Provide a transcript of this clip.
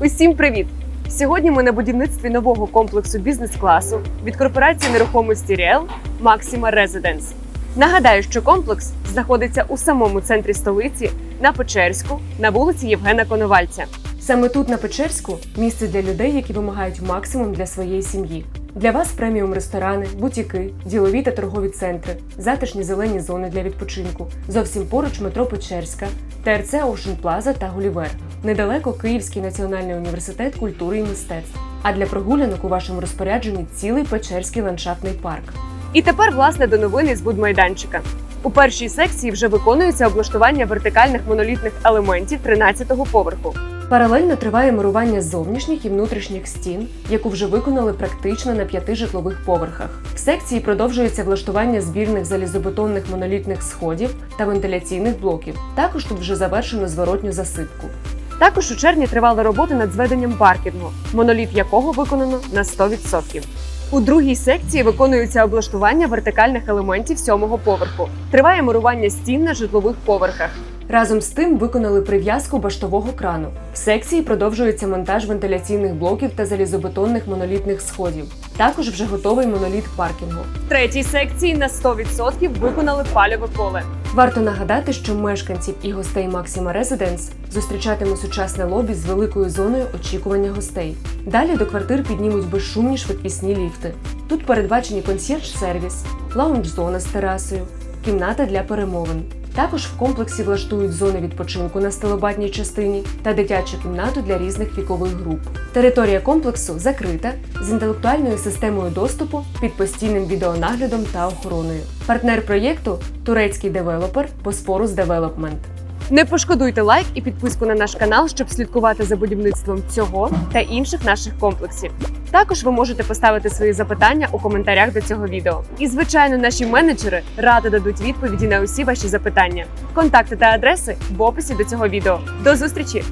Усім привіт! Сьогодні ми на будівництві нового комплексу бізнес-класу від корпорації нерухомості Ріел Максима Резиденс. Нагадаю, що комплекс знаходиться у самому центрі столиці на Печерську на вулиці Євгена Коновальця. Саме тут, на Печерську, місце для людей, які вимагають максимум для своєї сім'ї. Для вас преміум ресторани, бутіки, ділові та торгові центри, затишні зелені зони для відпочинку. Зовсім поруч метро Печерська, ТРЦ Ocean Plaza та Гулівер. Недалеко Київський національний університет культури і мистецтв. А для прогулянок у вашому розпорядженні цілий Печерський ландшафтний парк. І тепер, власне, до новини з будмайданчика. У першій секції вже виконується облаштування вертикальних монолітних елементів 13-го поверху. Паралельно триває мурування зовнішніх і внутрішніх стін, яку вже виконали практично на п'яти житлових поверхах. В секції продовжується влаштування збірних залізобетонних монолітних сходів та вентиляційних блоків. Також тут вже завершено зворотню засипку. Також у червні тривали роботи над зведенням паркінгу, моноліт якого виконано на 100%. У другій секції виконується облаштування вертикальних елементів сьомого поверху. Триває мурування стін на житлових поверхах. Разом з тим виконали прив'язку баштового крану. В секції продовжується монтаж вентиляційних блоків та залізобетонних монолітних сходів. Також вже готовий моноліт паркінгу. В третій секції на 100% виконали пальове поле. Варто нагадати, що мешканців і гостей Максима Резиденс зустрічатиме сучасне лобі з великою зоною очікування гостей. Далі до квартир піднімуть безшумні швидкісні ліфти. Тут передбачені консьєрж-сервіс, лаунж-зона з терасою, кімната для перемовин. Також в комплексі влаштують зони відпочинку на стелобатній частині та дитячу кімнату для різних вікових груп. Територія комплексу закрита з інтелектуальною системою доступу під постійним відеонаглядом та охороною. Партнер проєкту турецький девелопер Боспорус Девелопмент. Не пошкодуйте лайк і підписку на наш канал, щоб слідкувати за будівництвом цього та інших наших комплексів. Також ви можете поставити свої запитання у коментарях до цього відео. І, звичайно, наші менеджери радо дадуть відповіді на усі ваші запитання. Контакти та адреси в описі до цього відео. До зустрічі!